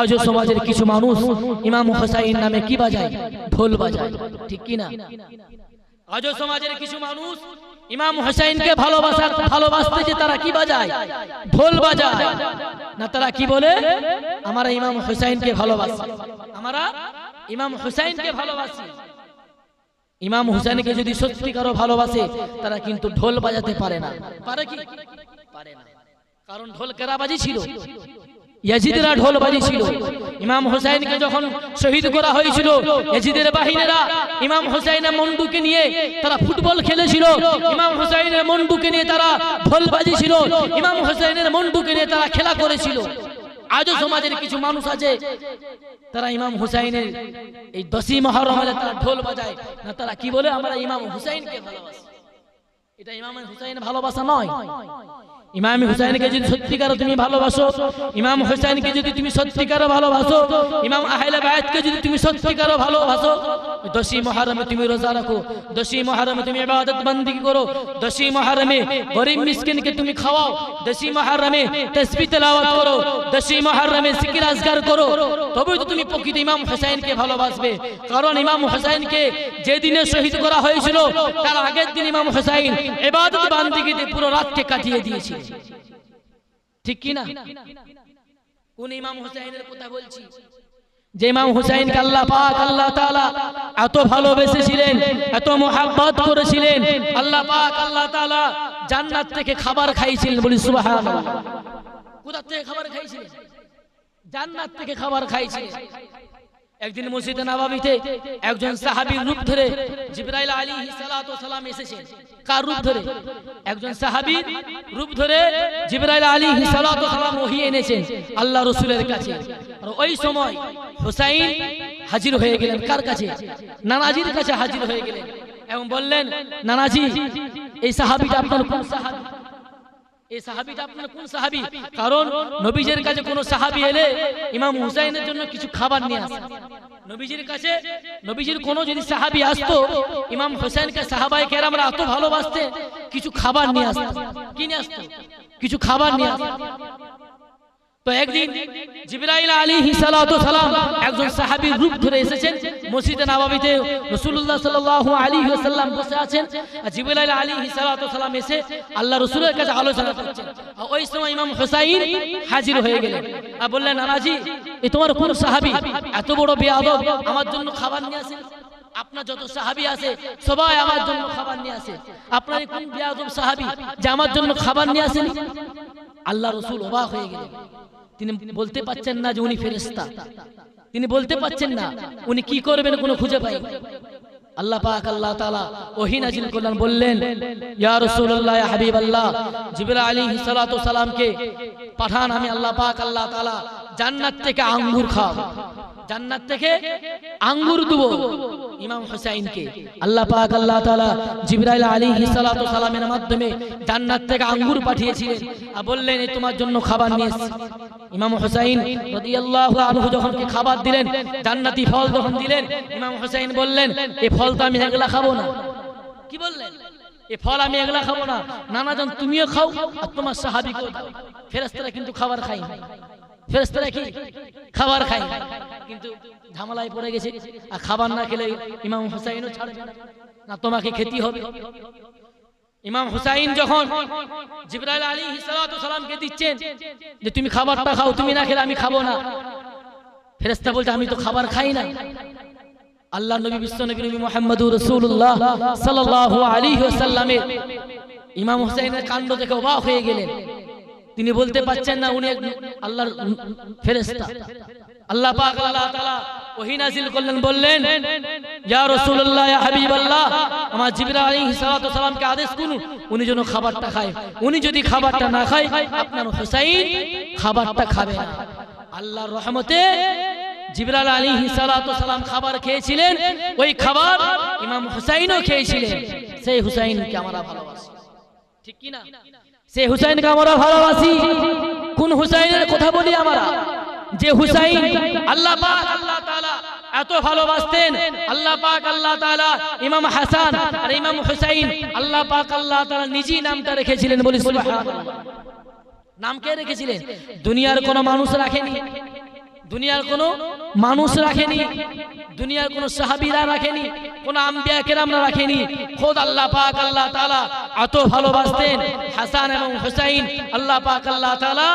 আজও সমাজের কিছু মানুষ ইমাম হোসাইন নামে কি বাজায়? ঢোল বাজায়। ঠিক কি না? আজও সমাজের কিছু মানুষ ইমাম হোসাইনকে ভালোবাসা ভালোবাসতে যে তারা কি বাজায়? ঢোল বাজায়। না, তারা কি বলে? আমরা ইমাম হোসাইনকে ভালোবাসি। আমরা ইমাম হোসাইনকে ভালোবাসি। ইমাম হুসেনকে যদি সত্যিকারও ভালোবাসে, তারা কিন্তু ঢোল বাজাতে পারে না। পারে কি? পারে না। কারণ ঢোল কেরা বাজিছিল ইয়াজিদরা ঢোল বাজিছিল। ইমাম হুসাইনকে যখন শহীদ করা হয়েছিল, ইয়াজিদের বাহিনীরা ইমাম হুসাইনের মন্ডুকে নিয়ে তারা ফুটবল খেলেছিল। ইমাম হুসাইনের মন্ডুকে নিয়ে তারা ঢোল বাজিছিল। ইমাম হুসাইনের মন্ডুকে নিয়ে তারা খেলা করেছিল। আজও সমাজের কিছু মানুষ আছে, তারা ইমাম হুসাইনের এই দশই মহরমে তারা ঢোল বাজায়। না, তারা কি বলে? আমরা ইমাম হুসাইনকে ভালোবাসি। এটা ইমাম হুসাইন ভালোবাসা নয়। ইমাম হুসাইনকে যদি সত্যিকার তুমি ভালোবাসো, ইমাম হুসাইনকে যদি তুমি সত্যিকার ভালোবাসো, ইমাম আহলে বায়াতকে যদি তুমি সত্যিকার ভালোবাসো, দশই মহরমে তুমি রোজা রাখো, দশই মহরমে তুমি ইবাদত বন্দিগি করো, দশই মহরমে গরিব মিসকিনকে তুমি খাওয়াও, দশই মহরমে তাসবিহ তেলাওয়াত করো, দশই মহরমে জিকির আজকার করো, তবেই তো তুমি প্রকৃত ইমাম হুসাইনকে ভালোবাসবে। কারণ ইমাম হুসাইনকে যে দিনে শহীদ করা হয়েছিল, তার আগের দিন ইমাম হুসাইন ইবাদত বান্দিগিতে পুরো রাতকে কাটিয়ে দিয়েছিল ঠিক কি কোন ইমাম হুসাইনের কথা বলছি? যে ইমাম হুসাইন আল্লাহ পাক, আল্লাহ তাআলা এত ভালোবেসেছিলেন, এত মোহাব্বত করেছিলেন, আল্লাহ পাক, আল্লাহ তাআলা জান্নাত থেকে খাবার খাইছিলেন বলি সুবহানাল্লাহ। কোথা থেকে খাবার খাইছিলেন? জান্নাত থেকে খাবার খাইছিলেন। একদিন মসজিদে নববীতে একজন সাহাবীর রূপ ধরে জিবরাইল আলাইহিস সালাতু সালাম এসেছেন। কার রূপ ধরে? একজন সাহাবীর রূপ ধরে জিবরাইল আলাইহিস সালাতু সালাম ওহী এনেছেন আল্লাহ রাসূলের কাছে। আর ওই সময় হুসাইন হাজির হয়ে গেলেন। কার কাছে? নানাজির কাছে হাজির হয়ে গেলেন। এবং বললেন, নানাজি, এই সাহাবীটা আপনার কোন সাহাবী? এই সাহাবিটা আপনার কোন সাহাবি? কারণ নবীজের কাছে কোন সাহাবি এলে ইমাম হুসাইনের জন্য কিছু খাবার নিয়ে আসে। নবীজির কাছে, নবীজির কোন যদি সাহাবি আসতো, ইমাম হুসাইনকে সাহাবাই কেরামরা এত ভালোবাসতে, কিছু খাবার নিয়ে আসতো। কি নিয়ে আসতো? কিছু খাবার নিয়ে আসতো। তো একদিন জিবরাইল সালাতু সালাম একজন সাহাবীর রূপ ধরে এসেছেন মসজিদে নববীতে। রাসূলুল্লাহ সাল্লাল্লাহু আলাইহি ওয়াসাল্লাম বসে আছেন জিবরাইল সালাতু সালাম এসে আল্লাহ রাসূলের কাছে আলোচনা করছেন। ওই সময় ইমাম হুসাইন হাজির হয়ে গেলেন আর বললেন, নানাজি, এ তোমার কোন সাহাবী? এত বড় বেয়াদব, আমার জন্য খাবার নিয়ে আসেন। আপনার যত সাহাবি আছে, সবাই আমার জন্য খাবার নিয়ে আসে। আপনার কোন বেয়াদব সাহাবি যে আমার জন্য খাবার নিয়ে আসেন? আল্লাহ রসুল অবাক হয়ে গেলেন। তিনি বলতে পাচ্ছেন না যে উনি ফেরেস্তা তিনি বলতে পাচ্ছেন না উনি কি করবেন কোনো খুঁজে পাই। আল্লাহ পাক আল্লাহ তাআলা ওহী নাজিল করলেন বললেন ইয়া রাসূলুল্লাহ ইয়া হাবিবাল্লাহ জিবরাইল আলাইহিস সালাতু সালামকে পাঠান আমি আল্লাহ পাক আল্লাহ তাআলা জান্নাত থেকে আঙ্গুর খাওয়াবো। জান্নাত থেকে আঙ্গুর দেব। ইমাম হুসাইনকে। আল্লাহ পাক আল্লাহ তাআলা জিবরাইল আলাইহিস সালাতু সালামের মাধ্যমে জান্নাত থেকে আঙ্গুর পাঠিয়েছিলেন। আর বললেন এই তোমার জন্য খাবার নিয়ে এসেছি। ইমাম হুসাইন রাদিয়াল্লাহু আনহু যখন কি খাবার দিলেন জান্নাতি ফল যখন দিলেন ইমাম হুসাইন বললেন এই ফল তো আমি একলা খাব না। কি বললেন? এই ফল আমি একলা খাব না। নানাজন তুমিও খাও আর তোমার সাহাবীকেও দাও ফেরেশতারা কিন্তু খাবার খায় না। ফেরেশতারা কি খাবার খায়? কিন্তু ঝামেলায় পড়ে গেছে। আর খাবার না খেলে ইমাম হুসাইনও ছাড়বে না। তোমাকে খেতে হবে। ইমাম হুসাইন যখন জিবরাইল সালাতু সালামকে দিচ্ছেন যে, তুমি খাবারটা খাও, তুমি না খেলে আমি খাব না। ফেরেশতা বলছে, আমি তো খাবার খাই না। আল্লাহ নবী, বিশ্ব নবী নবী মুহাম্মদুর সাল্লাল্লাহু আলাইহি ওয়াসাল্লামের ইমাম হুসাইনের কাণ্ড দেখে অবাক হয়ে গেলেন। তিনি বলতে পারছেন না, উনি আল্লাহর ফেরেশতা। আল্লাহ পাক আল্লাহ তাআলা ওহী নাযিল করলেন, বললেন, ইয়া রাসূলুল্লাহ, ইয়া হাবিবাল্লাহ, আমার জিবরাইল আলাইহিস সালাতু সালামকে আদেশ করুন, উনি যেন খাবারটা খায়। উনি যদি খাবারটা না খায়, আপনার হুসাইন খাবারটা খাবে না। আল্লাহর রহমতে জিবরাইল আলাইহিস সালাতু সালাম খাবার খেয়েছিলেন। ওই খাবার ইমাম হুসাইনও খেয়েছিলেন। সেই হুসাইনকে আমরা ভালোবাসি। ঠিক কি না সে হুসাইনকে আমরা ভালোবাসি। কোন হুসাইনের কথা বলি আমরা? যে হুসাইন আল্লাহ আল্লাহ এত ভালোবাসতেন। আল্লাহ পাক আল্লাহ তাআলা ইমাম হাসান আর ইমাম হুসাইন আল্লাহ পাক আল্লাহ তাআলা নিজেই নামটা রেখেছিলেন বলি সুবহানাল্লাহ। নাম কে রেখেছিলেন? দুনিয়ার কোন মানুষ রাখেনি। দুনিয়ার কোনো মানুষ রাখেনি, দুনিয়ার কোনো সাহাবিরা রাখেনি, কোনো কেরামরা রাখেনি। খোদ আল্লাহ পাক, আল্লাহ তালা এত ভালোবাসতেন, হাসান এবং হুসাইন, আল্লাহ পাক, আল্লাহ তালা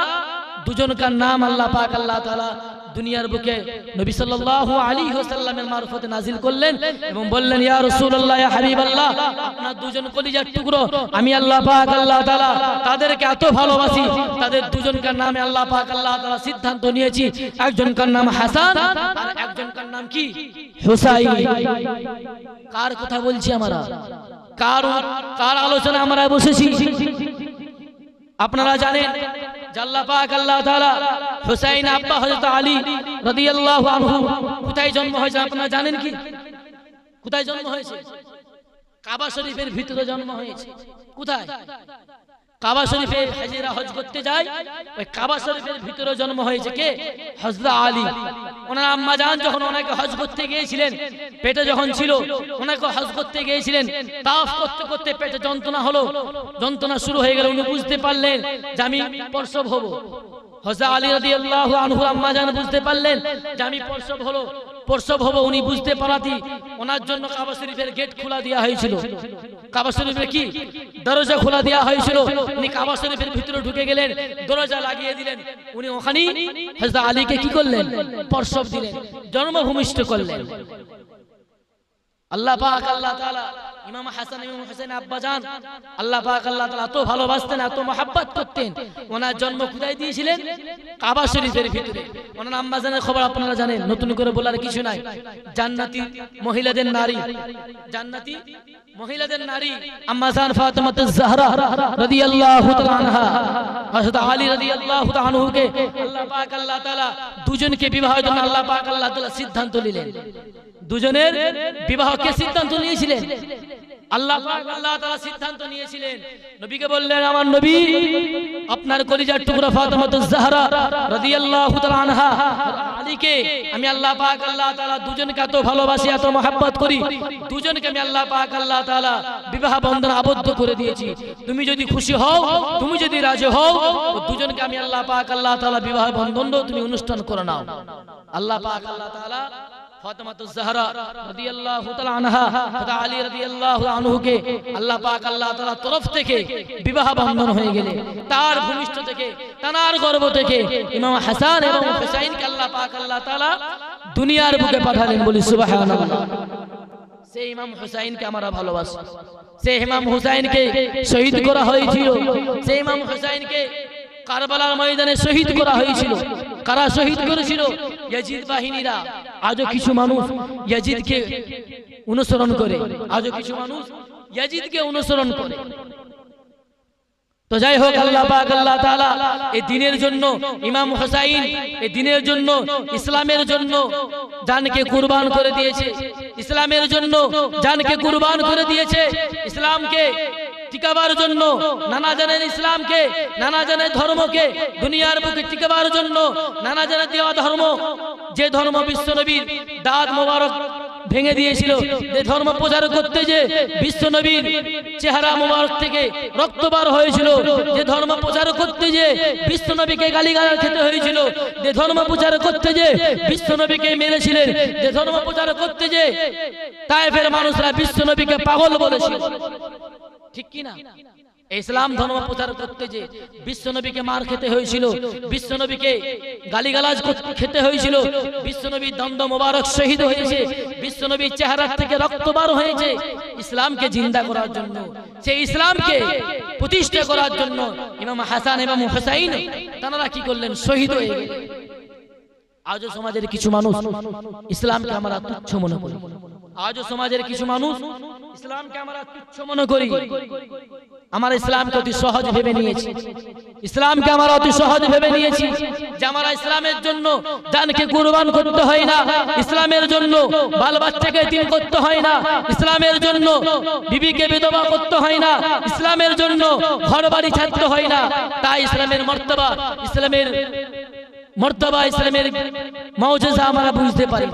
দুজনকার নাম আল্লাহ পাক, আল্লাহ তাআলা দুনিয়ার বুকে নবী সাল্লাল্লাহু আলাইহি ওয়াসাল্লামের মারফতে নাজিল করলেন এবং বললেন, ইয়া রাসূলুল্লাহ, ইয়া হাবিবাল্লাহ, আপনার দুজন কলিজার টুকরো, আমি আল্লাহ পাক, আল্লাহ তাআলা তাদেরকে এত ভালোবাসি, তাদের দুজনকার নামে আল্লাহ পাক, আল্লাহ তাআলা সিদ্ধান্ত নিয়েছি, একজনকার নাম হাসান, আর একজনকার নাম কি? হুসাইন। কার কথা বলছি আমরা? কার কার আলোচনা আমরা বসেছি? আপনারা জানেন জাল্লা আল্লাহ তাআলা হুসাইন আব্বা হযরত আলী রাদিয়াল্লাহু আনহু, কোথায় জন্ম হয়েছে আপনারা জানেন কি? কোথায় জন্ম হয়েছে? কাবা শরীফের ভিতরে জন্ম হয়েছে। কোথায়? কাবা শরীফে হাজিরা হজ করতে যায়। ওই কাবা শরীফের ভিতরে জন্ম হয়েছে কে? হযরত আলী। ওনার আম্মা জান যখন ওনাকে হজ করতে গিয়েছিলেন, পেটে যখন ছিল, ওনাকে হজ করতে গিয়েছিলেন, তাফ করতে করতে পেটে যন্ত্রণা হলো। যন্ত্রণা শুরু হয়ে গেল, উনি বুঝতে পারলেন যে আমি প্রসব হব। হযরত আলী রাদিয়াল্লাহু আনহু আম্মা জান বুঝতে পারলেন যে আমি প্রসব হলো। প্রসব হব, উনি বুঝতে পারাতি, ওনার জন্য কাবা শরীফের গেট খোলা দেওয়া হয়েছিল। কাবা শরীফের কি? দরজা খোলা দেওয়া হয়েছিল। উনি কাবা শরীফের ভিতরে ঢুকে গেলেন, দরজা লাগিয়ে দিলেন। উনি ওখানেই হজরত আলীকে কি করলেন? প্রসব দিলেন, জন্মভূমিষ্ঠ করলেন। আল্লাহ পাক, আল্লাহ তাআলা ইমাম হাসান, ইমাম হোসেন আল্লাহ পাক, আল্লাহ তাআলা এত ভালোবাসতেন, এত করতেন। ওনার জন্ম কোথায় দিয়েছিলেন? কাবা শরীফের ভিতরে। ওনার খবর আপনারা জানেন, নতুন করে বলার কিছু নাই। জান্নাতি মহিলাদের নারী, জান্নাতি মহিলাদের নারী ফাতেমাতুজ জাহরা রাদিয়াল্লাহু তাআলা আনহা, হযরত আলী রাদিয়াল্লাহু তাআলা আনহুকে আল্লাহ পাক, আল্লাহ তাআলা দুজনকে বিবাহের জন্য আল্লাহ পাক, আল্লাহ তাআলা সিদ্ধান্ত নিলেন। দুজনের বিবাহকে সিদ্ধান্ত নিয়েছিলেন। করি। দুজনকে আমি আল্লাহ আল্লাহ বিবাহ বন্ধন আবদ্ধ করে দিয়েছি। তুমি যদি খুশি হও, তুমি যদি রাজি হও দুজনকে আমি আল্লাহ পাক, আল্লাহ তাআলা বিবাহ বন্ধন তুমি অনুষ্ঠান করে নাও। আল্লাহ পাক, আল্লাহ দুনিয়ার বুকে পাঠালেন বলি, সুবহানাল্লাহ। সেই ইমাম হুসাইনকে আমরা ভালোবাসি। সেই ইমাম হুসাইনকে শহীদ করা হয়েছিল। সেই ইমাম হুসাইনকে কারবালার ময়দানে শহীদ করা হয়েছিল। কারা শহীদ করেছিল? ইয়াজিদ বাহিনীরা। আজও কিছু মানুষ ইয়াজিদকে অনুসরণ করে। আজও কিছু মানুষ ইয়াজিদকে অনুসরণ করে। তো যাই হোক আল্লাহ পাক আল্লাহ তাআলা এই দিনের জন্য ইমাম হোসাইন এই দিনের জন্য ইসলামের জন্য জানকে কুরবান করে দিয়েছে। ইসলামের জন্য জানকে কুরবান করে দিয়েছে। ইসলামকে টিকাবার জন্য, নানা জানেন ইসলামকে, নানা জানের ধর্মকে, দুনিয়ার বুকে টিকাবার জন্য, নানা জানের দেওয়া ধর্ম, যে ধর্ম বিশ্ব নবীর দাঁত মোবারক ভেঙে দিয়েছিল, যে ধর্ম প্রচার করতে যে বিশ্ব নবীর চেহারা মোবারক থেকে রক্ত বার হয়েছিল, যে ধর্ম প্রচার করতে যে বিশ্ব নবীকে গালিগালাজ খেতে হয়েছিল, যে ধর্ম প্রচার করতে যে বিশ্ব নবীকে মেরেছিলেন, যে ধর্ম প্রচার করতে যে তাইফের মানুষরা বিশ্ব নবীকে পাগল বলেছিল। ঠিক কি না? ইসলাম ধর্ম প্রচার করতে যে বিশ্বনবীকে মার খেতে হয়েছিল বিশ্বনবীকে গালিগালাজ খেতে হয়েছিল বিশ্বনবীর দ্বন্দ্ব মোবারক শহীদ হয়েছে বিশ্বনবীর চেহারা থেকে রক্ত বার হয়েছে ইসলামকে জিন্দা করার জন্য সেই ইসলামকে প্রতিষ্ঠা করার জন্য ইমাম হাসান এবং হুসাইন তারা কি করলেন? শহীদ হয়ে গেলেন। আজও সমাজের কিছু মানুষ ইসলামকে আমরা তুচ্ছ মনে করি। আজও সমাজের কিছু মানুষ ইসলামকে আমরা তুচ্ছ মনে করি। আমার ইসলামকে অতি সহজ ভেবে নিয়েছি। ইসলামকে আমরা অতি সহজ ভেবে নিয়েছি যে আমরা ইসলামের জন্য জানকে কুরবান করতে হয় না, ইসলামের জন্য বাল বাচ্চাকে তিন করতে হয় না, ইসলামের জন্য বিবিকে বিধবা করতে হয় না, ইসলামের জন্য ঘর বাড়ি ছাড়তে হয় না। তাই ইসলামের মর্তবা ইসলামের মর্তবা, ইসলামের মৌজেজা আমরা বুঝতে পারি